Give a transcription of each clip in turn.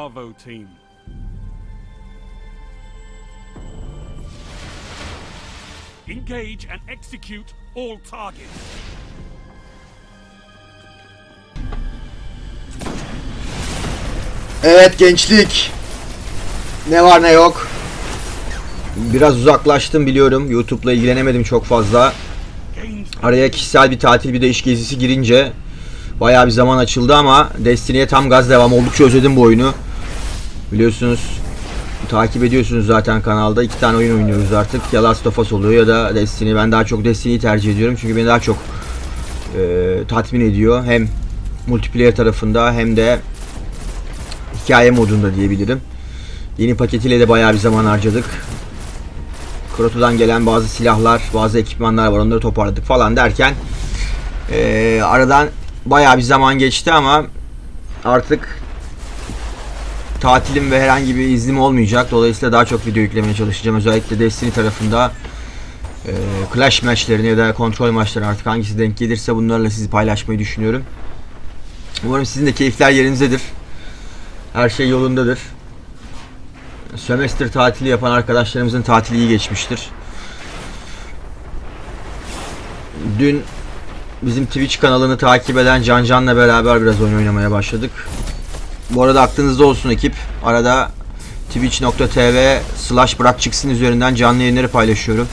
Bravo team. Engage and execute all targets. Evet gençlik. Ne var ne yok. Biraz uzaklaştım biliyorum. YouTube'la ilgilenemedim çok fazla. Araya kişisel bir tatil bir de iş gezisi girince bayağı bir zaman açıldı ama Destiny'ye tam gaz devam. Oldukça özledim bu oyunu. Biliyorsunuz takip ediyorsunuz zaten kanalda. iki tane oyun oynuyoruz artık. Ya Last of Us oluyor ya da Destiny. Ben daha çok Destiny'yi tercih ediyorum. Çünkü beni daha çok e, tatmin ediyor. Hem multiplayer tarafında hem de hikaye modunda diyebilirim. Yeni paketiyle de bayağı bir zaman harcadık. Kroto'dan gelen bazı silahlar, bazı ekipmanlar var onları toparladık falan derken eee, aradan bayağı bir zaman geçti ama artık tatilim ve herhangi bir iznim olmayacak. Dolayısıyla daha çok video yüklemeye çalışacağım. Özellikle Destiny tarafında eee, Clash maçlarını ya da kontrol maçlarını artık hangisi denk gelirse bunlarla sizi paylaşmayı düşünüyorum. Umarım sizin de keyifler yerinizdedir. Her şey yolundadır. Sömestr tatili yapan arkadaşlarımızın tatili iyi geçmiştir. Dün bizim Twitch kanalını takip eden Can Can'la beraber biraz oyun oynamaya başladık. Bu arada aklınızda olsun ekip. Arada twitch.tv slash bırak çıksın üzerinden canlı yayınları paylaşıyorum.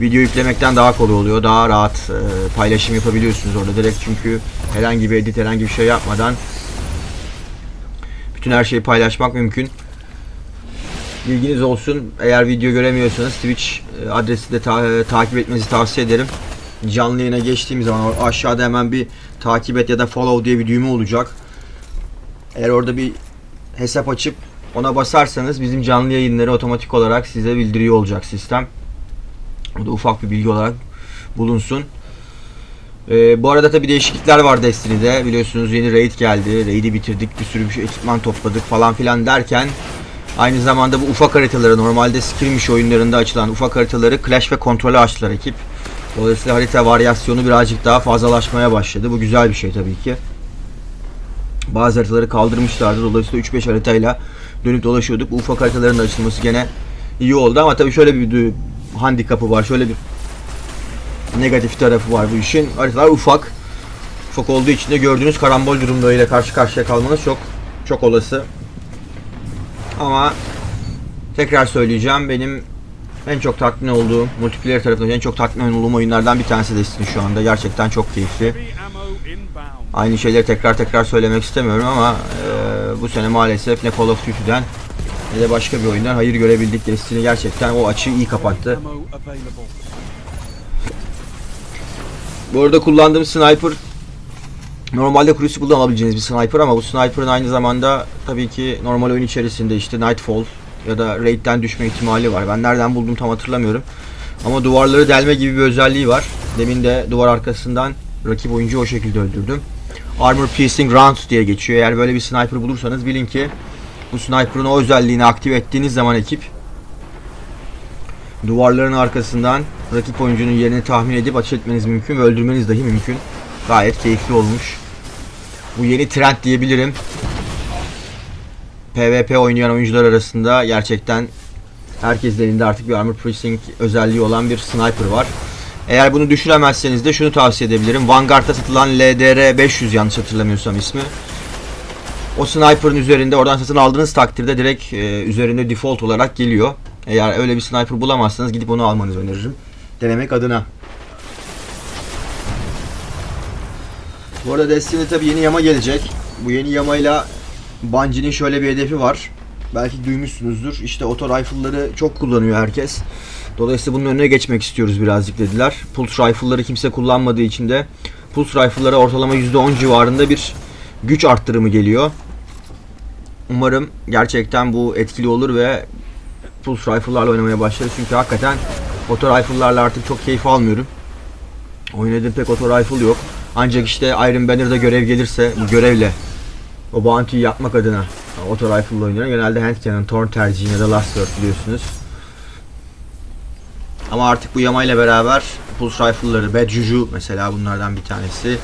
Video yüklemekten daha kolay oluyor. Daha rahat e, paylaşım yapabiliyorsunuz orada direkt çünkü herhangi bir edit herhangi bir şey yapmadan bütün her şeyi paylaşmak mümkün. Bilginiz olsun. Eğer video göremiyorsanız Twitch e, adresi de ta- e, takip etmenizi tavsiye ederim. Canlı yayına geçtiğim zaman aşağıda hemen bir takip et ya da follow diye bir düğme olacak. Eğer orada bir hesap açıp ona basarsanız bizim canlı yayınları otomatik olarak size bildiriyor olacak sistem. Bu da ufak bir bilgi olarak bulunsun. Ee, bu arada tabi değişiklikler var Destiny'de. Biliyorsunuz yeni raid geldi. Raid'i bitirdik. Bir sürü bir şey, ekipman topladık falan filan derken aynı zamanda bu ufak haritaları normalde skirmish oyunlarında açılan ufak haritaları Clash ve kontrolü açtılar ekip. Dolayısıyla harita varyasyonu birazcık daha fazlalaşmaya başladı. Bu güzel bir şey tabii ki. Bazı haritaları kaldırmışlardı. Dolayısıyla 3-5 haritayla dönüp dolaşıyorduk. Ufak haritaların açılması gene iyi oldu ama tabii şöyle bir handikapı var. Şöyle bir negatif tarafı var bu işin. Haritalar ufak. Ufak olduğu için de gördüğünüz karambol durumlarıyla karşı karşıya kalmanız çok çok olası. Ama tekrar söyleyeceğim benim en çok tatmin olduğum multiplayer tarafından en çok tatmin olduğum oyunlardan bir tanesi Destiny şu anda. Gerçekten çok keyifli. Aynı şeyleri tekrar tekrar söylemek istemiyorum ama e, bu sene maalesef ne Call of Duty'den ne de başka bir oyundan hayır görebildik. Destiny gerçekten o açığı iyi kapattı. Bu arada kullandığım sniper normalde Crucible'da alabileceğiniz bir sniper ama bu sniper'ın aynı zamanda tabii ki normal oyun içerisinde işte Nightfall ya da Raid'den düşme ihtimali var. Ben nereden buldum tam hatırlamıyorum. Ama duvarları delme gibi bir özelliği var. Demin de duvar arkasından rakip oyuncuyu o şekilde öldürdüm. Armor Piercing Round diye geçiyor. Eğer böyle bir sniper bulursanız bilin ki bu sniper'ın o özelliğini aktive ettiğiniz zaman ekip duvarların arkasından rakip oyuncunun yerini tahmin edip ateş etmeniz mümkün ve öldürmeniz dahi mümkün. Gayet keyifli olmuş. Bu yeni trend diyebilirim. PvP oynayan oyuncular arasında gerçekten herkesin elinde artık bir armor piercing özelliği olan bir sniper var. Eğer bunu düşüremezseniz de şunu tavsiye edebilirim. Vanguard'da satılan LDR 500 yanlış hatırlamıyorsam ismi. O sniper'ın üzerinde oradan satın aldığınız takdirde direkt e, üzerinde default olarak geliyor. Eğer öyle bir sniper bulamazsanız gidip onu almanızı öneririm. Denemek adına. Bu arada Destiny tabi yeni yama gelecek. Bu yeni yamayla Bungie'nin şöyle bir hedefi var. Belki duymuşsunuzdur. İşte oto rifle'ları çok kullanıyor herkes. Dolayısıyla bunun önüne geçmek istiyoruz birazcık dediler. Pulse rifle'ları kimse kullanmadığı için de Pulse rifle'lara ortalama %10 civarında bir güç arttırımı geliyor. Umarım gerçekten bu etkili olur ve Pulse rifle'larla oynamaya başlarız. Çünkü hakikaten oto rifle'larla artık çok keyif almıyorum. Oynadığım pek oto rifle yok. Ancak işte Iron Banner'da görev gelirse bu görevle o bounty'yi yapmak adına oto rifle ile oynuyorum. Genelde hand torn tercihim ya da last word biliyorsunuz. Ama artık bu yamayla beraber pulse rifle'ları, Bad Juju mesela bunlardan bir tanesi.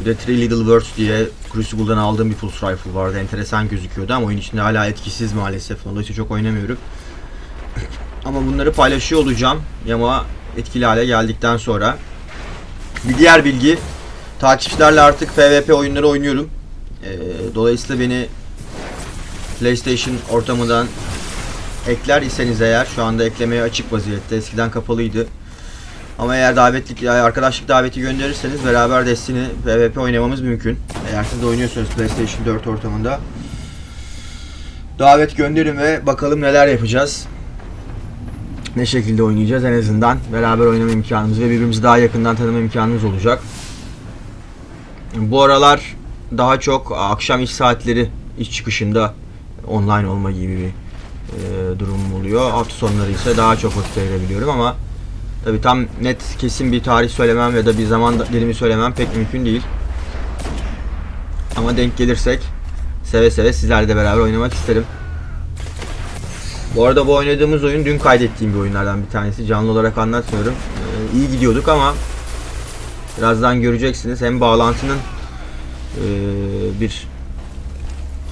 Bir de Three Little Words diye Crucible'dan aldığım bir pulse rifle vardı. Enteresan gözüküyordu ama oyun içinde hala etkisiz maalesef. Dolayısıyla çok oynamıyorum. ama bunları paylaşıyor olacağım. Yama etkili hale geldikten sonra. Bir diğer bilgi. Takipçilerle artık PvP oyunları oynuyorum. Ee, dolayısıyla beni PlayStation ortamından ekler iseniz eğer şu anda eklemeye açık vaziyette. Eskiden kapalıydı. Ama eğer davetlik arkadaşlık daveti gönderirseniz beraber Destiny PvP oynamamız mümkün. Eğer siz de oynuyorsanız PlayStation 4 ortamında davet gönderin ve bakalım neler yapacağız. Ne şekilde oynayacağız en azından beraber oynama imkanımız ve birbirimizi daha yakından tanıma imkanımız olacak. Bu aralar daha çok akşam iş saatleri iş çıkışında online olma gibi bir e, durum oluyor. Hafta sonları ise daha çok vakit ayırabiliyorum ama tabi tam net kesin bir tarih söylemem ya da bir zaman dilimi söylemem pek mümkün değil. Ama denk gelirsek seve seve sizlerle de beraber oynamak isterim. Bu arada bu oynadığımız oyun dün kaydettiğim bir oyunlardan bir tanesi. Canlı olarak anlatmıyorum. Ee, iyi gidiyorduk ama birazdan göreceksiniz. Hem bağlantının bir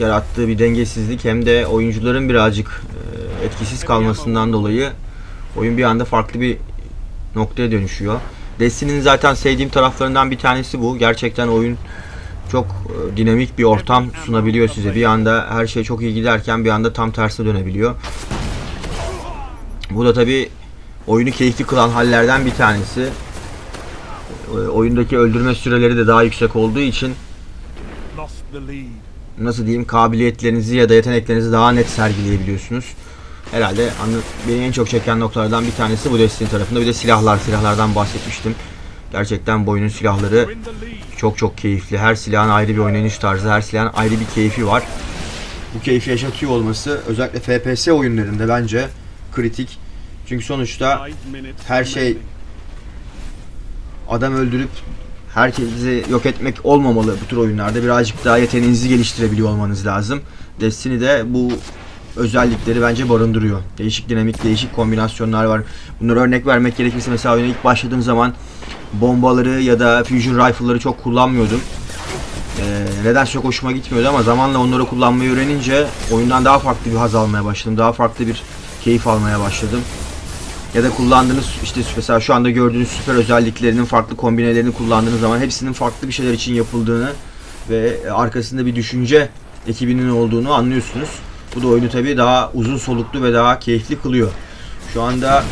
yarattığı bir dengesizlik hem de oyuncuların birazcık e, etkisiz kalmasından dolayı oyun bir anda farklı bir noktaya dönüşüyor. Destiny'nin zaten sevdiğim taraflarından bir tanesi bu. Gerçekten oyun çok e, dinamik bir ortam sunabiliyor size. Bir anda her şey çok iyi giderken bir anda tam tersine dönebiliyor. Bu da tabi oyunu keyifli kılan hallerden bir tanesi. E, Oyundaki öldürme süreleri de daha yüksek olduğu için. Nasıl diyeyim kabiliyetlerinizi ya da yeteneklerinizi daha net sergileyebiliyorsunuz. Herhalde beni en çok çeken noktalardan bir tanesi bu Destiny tarafında. Bir de silahlar, silahlardan bahsetmiştim. Gerçekten bu oyunun silahları çok çok keyifli. Her silahın ayrı bir oynanış tarzı, her silahın ayrı bir keyfi var. Bu keyfi yaşatıyor olması özellikle FPS oyunlarında bence kritik. Çünkü sonuçta her şey adam öldürüp herkesi yok etmek olmamalı bu tür oyunlarda. Birazcık daha yeteneğinizi geliştirebiliyor olmanız lazım. Destiny'de bu özellikleri bence barındırıyor. Değişik dinamik, değişik kombinasyonlar var. Bunları örnek vermek gerekirse mesela oyuna ilk başladığım zaman bombaları ya da fusion rifle'ları çok kullanmıyordum. Ee, nedense çok hoşuma gitmiyordu ama zamanla onları kullanmayı öğrenince oyundan daha farklı bir haz almaya başladım. Daha farklı bir keyif almaya başladım. Ya da kullandığınız işte mesela şu anda gördüğünüz süper özelliklerinin farklı kombinelerini kullandığınız zaman hepsinin farklı bir şeyler için yapıldığını ve arkasında bir düşünce ekibinin olduğunu anlıyorsunuz. Bu da oyunu tabii daha uzun soluklu ve daha keyifli kılıyor. Şu anda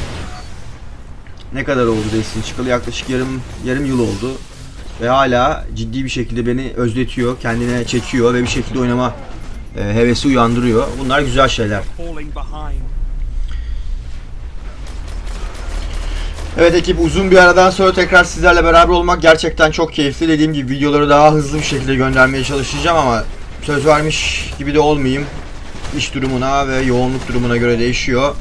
ne kadar oldu Destiny çıkalı yaklaşık yarım yarım yıl oldu ve hala ciddi bir şekilde beni özletiyor, kendine çekiyor ve bir şekilde oynama e, hevesi uyandırıyor. Bunlar güzel şeyler. Evet ekip uzun bir aradan sonra tekrar sizlerle beraber olmak gerçekten çok keyifli. Dediğim gibi videoları daha hızlı bir şekilde göndermeye çalışacağım ama söz vermiş gibi de olmayayım. İş durumuna ve yoğunluk durumuna göre değişiyor.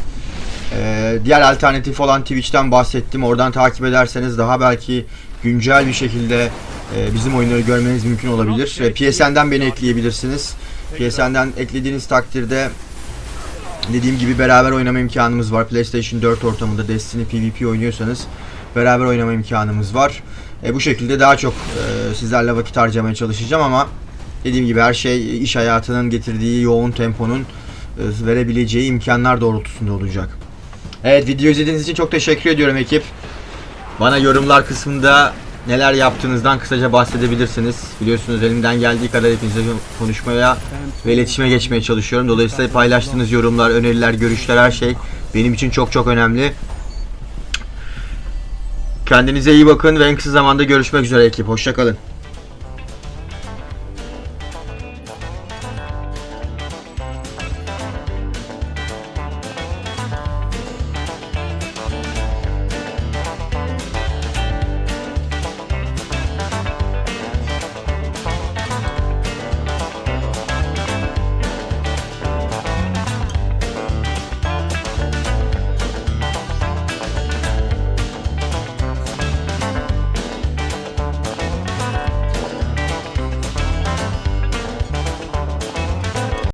Ee, diğer alternatif olan Twitch'ten bahsettim. Oradan takip ederseniz daha belki güncel bir şekilde e, bizim oyunları görmeniz mümkün olabilir. E, PSN'den beni ekleyebilirsiniz. PSN'den eklediğiniz takdirde Dediğim gibi beraber oynama imkanımız var. PlayStation 4 ortamında Destiny PvP oynuyorsanız beraber oynama imkanımız var. E, bu şekilde daha çok e, sizlerle vakit harcamaya çalışacağım ama dediğim gibi her şey iş hayatının getirdiği yoğun temponun e, verebileceği imkanlar doğrultusunda olacak. Evet video izlediğiniz için çok teşekkür ediyorum ekip. Bana yorumlar kısmında neler yaptığınızdan kısaca bahsedebilirsiniz. Biliyorsunuz elimden geldiği kadar hepinizle konuşmaya ve iletişime geçmeye çalışıyorum. Dolayısıyla paylaştığınız yorumlar, öneriler, görüşler her şey benim için çok çok önemli. Kendinize iyi bakın ve en kısa zamanda görüşmek üzere ekip. Hoşçakalın.